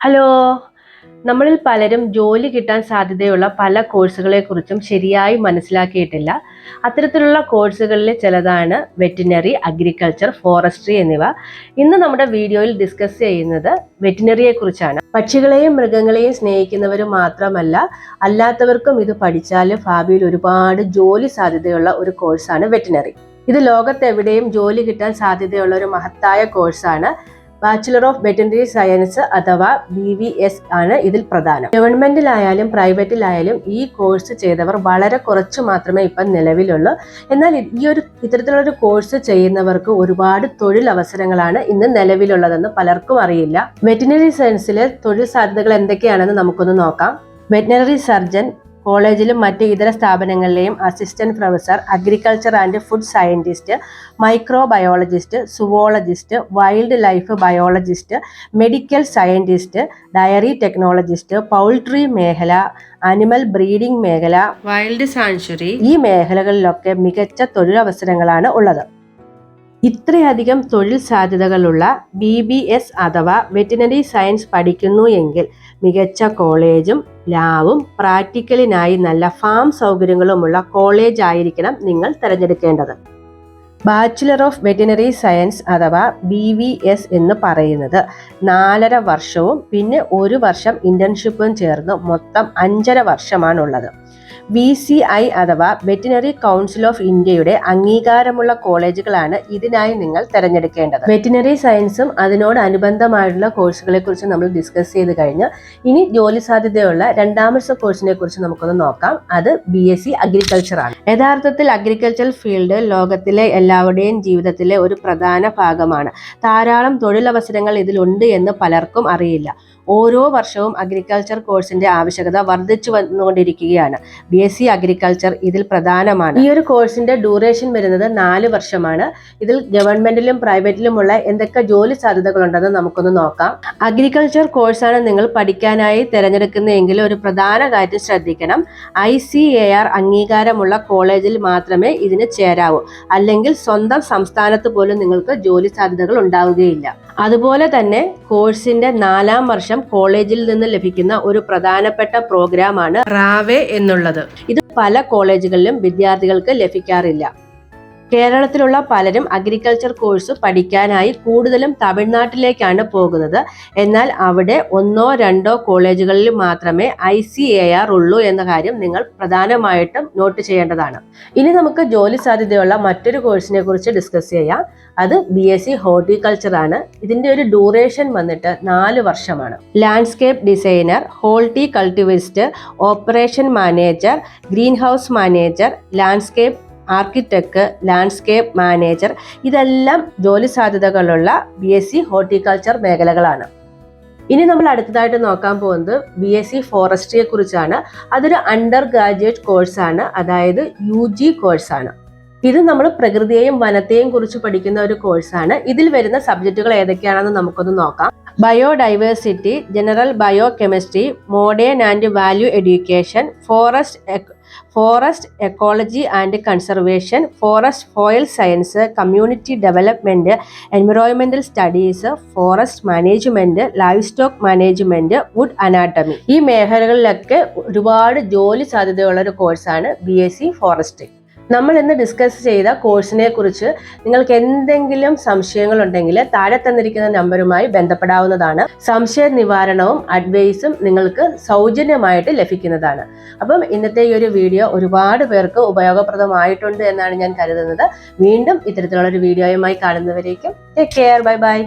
Hello. നമ്മളിൽ പലരും ജോലി കിട്ടാൻ സാധ്യതയുള്ള പല കോഴ്സുകളെ കുറിച്ചും ശരിയായി മനസ്സിലാക്കിയിട്ടില്ല. അത്തരത്തിലുള്ള കോഴ്സുകളിലെ ചിലതാണ് വെറ്റിനറി അഗ്രികൾച്ചർ ഫോറസ്ട്രി എന്നിവ. ഇന്ന് നമ്മുടെ വീഡിയോയിൽ ഡിസ്കസ് ചെയ്യുന്നത് വെറ്റിനറിയെ കുറിച്ചാണ്. പക്ഷികളെയും മൃഗങ്ങളെയും സ്നേഹിക്കുന്നവർ മാത്രമല്ല അല്ലാത്തവർക്കും ഇത് പഠിച്ചാൽ ഭാവിയിൽ ഒരുപാട് ജോലി സാധ്യതയുള്ള ഒരു കോഴ്സാണ് വെറ്റിനറി. ഇത് ലോകത്തെവിടെയും ജോലി കിട്ടാൻ സാധ്യതയുള്ള ഒരു മഹത്തായ കോഴ്സാണ് ബാച്ചുലർ ഓഫ് വെറ്ററിനറി സയൻസ് അഥവാ ബി വി എസ് ആണ് ഇതിൽ പ്രധാനം. ഗവൺമെന്റിലായാലും പ്രൈവറ്റിലായാലും ഈ കോഴ്സ് ചെയ്തവർ വളരെ കുറച്ച് മാത്രമേ ഇപ്പം നിലവിലുള്ളൂ. എന്നാൽ ഈ ഒരു ഇത്തരത്തിലുള്ള ഒരു കോഴ്സ് ചെയ്യുന്നവർക്ക് ഒരുപാട് തൊഴിൽ അവസരങ്ങളാണ് ഇന്ന് നിലവിലുള്ളതെന്ന് പലർക്കും അറിയില്ല. വെറ്റിനറി സയൻസിലെ തൊഴിൽ സാധ്യതകൾ എന്തൊക്കെയാണെന്ന് നമുക്കൊന്ന് നോക്കാം. വെറ്റിനറി സർജൻ കോളേജിലും മറ്റ് ഇതര സ്ഥാപനങ്ങളിലെയും assistant professor agriculture and food scientist microbiologist zoologist wild life biologist medical scientist dairy technologist poultry മേഖല അനിമൽ ബ്രീഡിംഗ് മേഖല വൈൽഡ് സാങ്ച്വറി ഈ മേഖലകളിലൊക്കെ മികച്ച തൊഴിലവസരങ്ങളാണ് ഉള്ളത്. ഇത്രയധികം തൊഴിൽ സാധ്യതകളുള്ള ബി ബി എസ് അഥവാ വെറ്റിനറി സയൻസ് പഠിക്കുന്നു എങ്കിൽ മികച്ച കോളേജും ലാവും പ്രാക്ടിക്കലിനായി നല്ല ഫാം സൗകര്യങ്ങളുമുള്ള കോളേജ് ആയിരിക്കണം നിങ്ങൾ തിരഞ്ഞെടുക്കേണ്ടത്. ബാച്ചിലർ ഓഫ് വെറ്റിനറി സയൻസ് അഥവാ ബി വി എസ് എന്ന് പറയുന്നത് നാലര വർഷവും പിന്നെ ഒരു വർഷം ഇന്റേൺഷിപ്പും ചേർന്ന് മൊത്തം അഞ്ചര വർഷമാണുള്ളത്. വി സി ഐ അഥവാ വെറ്റിനറി കൗൺസിൽ ഓഫ് ഇന്ത്യയുടെ അംഗീകാരമുള്ള കോളേജുകളാണ് ഇതിനായി നിങ്ങൾ തിരഞ്ഞെടുക്കേണ്ടത്. വെറ്റിനറി സയൻസും അതിനോട് അനുബന്ധമായിട്ടുള്ള കോഴ്സുകളെ കുറിച്ച് നമ്മൾ ഡിസ്കസ് ചെയ്ത് കഴിഞ്ഞ് ഇനി ജോലി സാധ്യതയുള്ള രണ്ടാമത്തെ കോഴ്സിനെ കുറിച്ച് നമുക്കൊന്ന് നോക്കാം. അത് ബി എസ് സി അഗ്രികൾച്ചർ ആണ്. യഥാർത്ഥത്തിൽ അഗ്രികൾച്ചർ ഫീൽഡ് ലോകത്തിലെ എല്ലാവരുടെയും ജീവിതത്തിലെ ഒരു പ്രധാന ഭാഗമാണ്. ധാരാളം തൊഴിലവസരങ്ങൾ ഇതിലുണ്ട് എന്ന് പലർക്കും അറിയില്ല. ഓരോ വർഷവും അഗ്രികൾച്ചർ കോഴ്സിന്റെ ആവശ്യകത വർദ്ധിച്ചു വന്നുകൊണ്ടിരിക്കുകയാണ്. ബി എസ് സി അഗ്രികൾച്ചർ ഇതിൽ പ്രധാനമാണ്. ഈ ഒരു കോഴ്സിന്റെ ഡ്യൂറേഷൻ വരുന്നത് നാല് വർഷമാണ്. ഇതിൽ ഗവൺമെന്റിലും പ്രൈവറ്റിലുമുള്ള എന്തൊക്കെ ജോലി സാധ്യതകളുണ്ടെന്ന് നമുക്കൊന്ന് നോക്കാം. അഗ്രികൾച്ചർ കോഴ്സാണ് നിങ്ങൾ പഠിക്കാനായി തിരഞ്ഞെടുക്കുന്നതെങ്കിൽ ഒരു പ്രധാന കാര്യം ശ്രദ്ധിക്കണം. ഐ സി എ ആർ അംഗീകാരമുള്ള കോളേജിൽ മാത്രമേ ഇതിന് ചേരാവൂ. അല്ലെങ്കിൽ സ്വന്തം സംസ്ഥാനത്ത് പോലും നിങ്ങൾക്ക് ജോലി സാധ്യതകൾ ഉണ്ടാവുകയില്ല. അതുപോലെ തന്നെ കോഴ്സിന്റെ നാലാം വർഷം കോളേജിൽ നിന്ന് ലഭിക്കുന്ന ഒരു പ്രധാനപ്പെട്ട പ്രോഗ്രാമാണ് റാവേ എന്നുള്ളത്. ഇത് പല കോളേജുകളിലും വിദ്യാർത്ഥികൾക്ക് ലഭിക്കാറില്ല. കേരളത്തിലുള്ള പലരും അഗ്രികൾച്ചർ കോഴ്സ് പഠിക്കാനായി കൂടുതലും തമിഴ്നാട്ടിലേക്കാണ് പോകുന്നത്. എന്നാൽ അവിടെ ഒന്നോ രണ്ടോ കോളേജുകളിൽ മാത്രമേ ഐ സി എ ആർ ഉള്ളൂ എന്ന കാര്യം നിങ്ങൾ പ്രധാനമായിട്ടും നോട്ട് ചെയ്യേണ്ടതാണ്. ഇനി നമുക്ക് ജോലി സാധ്യതയുള്ള മറ്റൊരു കോഴ്സിനെ കുറിച്ച് ഡിസ്കസ് ചെയ്യാം. അത് ബി എസ് സി ഹോർട്ടിക്കൾച്ചർ ആണ്. ഇതിന്റെ ഒരു ഡ്യൂറേഷൻ വന്നിട്ട് നാല് വർഷമാണ്. Landscape designer horticulturist operation manager green house manager landscape architect landscape manager ഇതെല്ലാം ജോലി സാധ്യതകളുള്ള ബി എസ് സി ഹോർട്ടിക്കൾച്ചർ മേഖലകളാണ്. ഇനി നമ്മൾ അടുത്തതായിട്ട് നോക്കാൻ പോകുന്നത് ബി എസ് സി ഫോറസ്ട്രിയെ കുറിച്ചാണ്. അതൊരു അണ്ടർ ഗ്രാജുവേറ്റ് കോഴ്സാണ് അതായത് യു ജി കോഴ്സാണ് ഇത് നമ്മൾ പ്രകൃതിയെയും വനത്തെയും കുറിച്ച് പഠിക്കുന്ന ഒരു കോഴ്സാണ് ഇതിൽ വരുന്ന സബ്ജക്റ്റുകൾ ഏതൊക്കെയാണെന്ന് നമുക്കൊന്ന് നോക്കാം. Biodiversity general bio chemistry modern and value education forest forest ecology and conservation forest soil science community development environmental studies forest management life stock management wood anatomy. ഈ മേഖലകളിലൊക്കെ ഒരുപാട് ജോലി സാധ്യതയുള്ള ഒരു കോഴ്സാണ് ബി എസ് സി ഫോറസ്ട്രി നമ്മൾ ഇന്ന് discuss ചെയ്ത കോഴ്സിനെ കുറിച്ച് നിങ്ങൾക്ക് എന്തെങ്കിലും സംശയങ്ങൾ ഉണ്ടെങ്കിൽ താഴെ തന്നിരിക്കുന്ന നമ്പറുമായി ബന്ധപ്പെടാവുന്നതാണ്. സംശയ നിവാരണവും അഡ്വൈസും നിങ്ങൾക്ക് സൗജന്യമായിട്ട് ലഭിക്കുന്നതാണ്. അപ്പം ഇന്നത്തെ ഈ ഒരു വീഡിയോ ഒരുപാട് പേർക്ക് ഉപയോഗപ്രദമായിട്ടുണ്ട് എന്നാണ് ഞാൻ കരുതുന്നത്. വീണ്ടും ഇത്തരത്തിലുള്ള ഒരു വീഡിയോയുമായി കാണുന്നവരേക്കും ടേക്ക് കെയർ ബൈ ബൈ